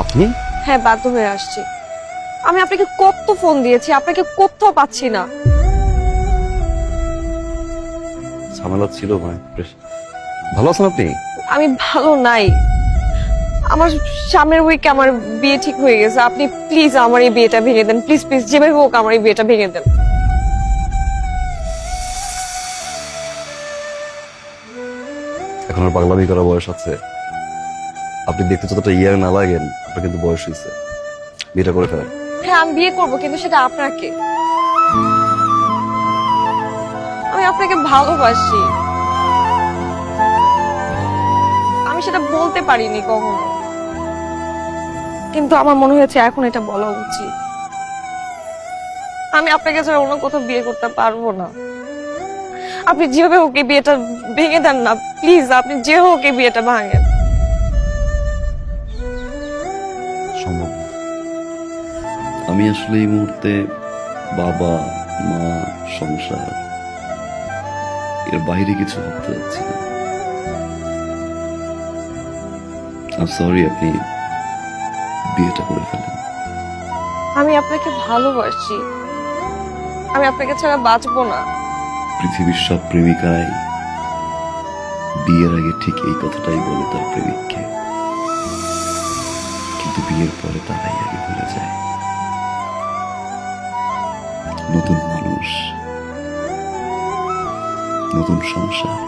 আপনি? হ্যাঁ বাধ্য হয়ে আসছি। আমি আপনাকে কত ফোন দিয়েছি আপনাকে কোথাও পাচ্ছি না। ঝামেলা ছিল মানে ভালো আছেন আপনি? আমি ভালো নাই। আমার সামনের উইকে আমার বিয়ে ঠিক হয়ে গেছে। আপনি প্লিজ আমার এই বিয়েটা ভেঙে দেন। প্লিজ প্লিজ যেভাবে হোক আমার এই বিয়েটা ভেঙে দেন। এখন আর পাগলামি করার বয়স আছে। আপনি দেখতে যতটা ইয়ার না লাগেন আপনার কিন্তু বয়স হয়েছে। বিয়েটা করে ফেলেন। হ্যাঁ আমি বিয়ে করব, কিন্তু সেটা আপনাকে। আমি আপনাকে ভালোবাসি। আমি সেটা বলতে পারিনি কখনো। কিন্তু আমার মনে হয়েছে এখন এটা বলা উচিত। আমি আপনাকে ছাড়া অন্য কোথাও বিয়ে করতে পারব না। আপনি যেভাবে এই বিয়েটা ভেঙে দেন না, প্লিজ, আপনি যে হোক বিয়েটা ভাঙেন। সম্ভব না। আমি আসলে এই মুহূর্তে বাবা মা সংসার এর বাইরে কিছু ভাবতে যাচ্ছি না। সরি আপনি বিয়েটা করে ফেলেন। আমি আপনাকে ভালোবাসি। আমি আপনাকে ছাড়া বাঁচবো না। পৃথিবীর সব প্রেমিকারাই বিয়ের আগে ঠিক এই কথাটাই বলে তার প্রেমিককে। কিন্তু বিয়ের পরে তারাই আগে ভুলে যায়। নতুন মানুষ নতুন সংসার।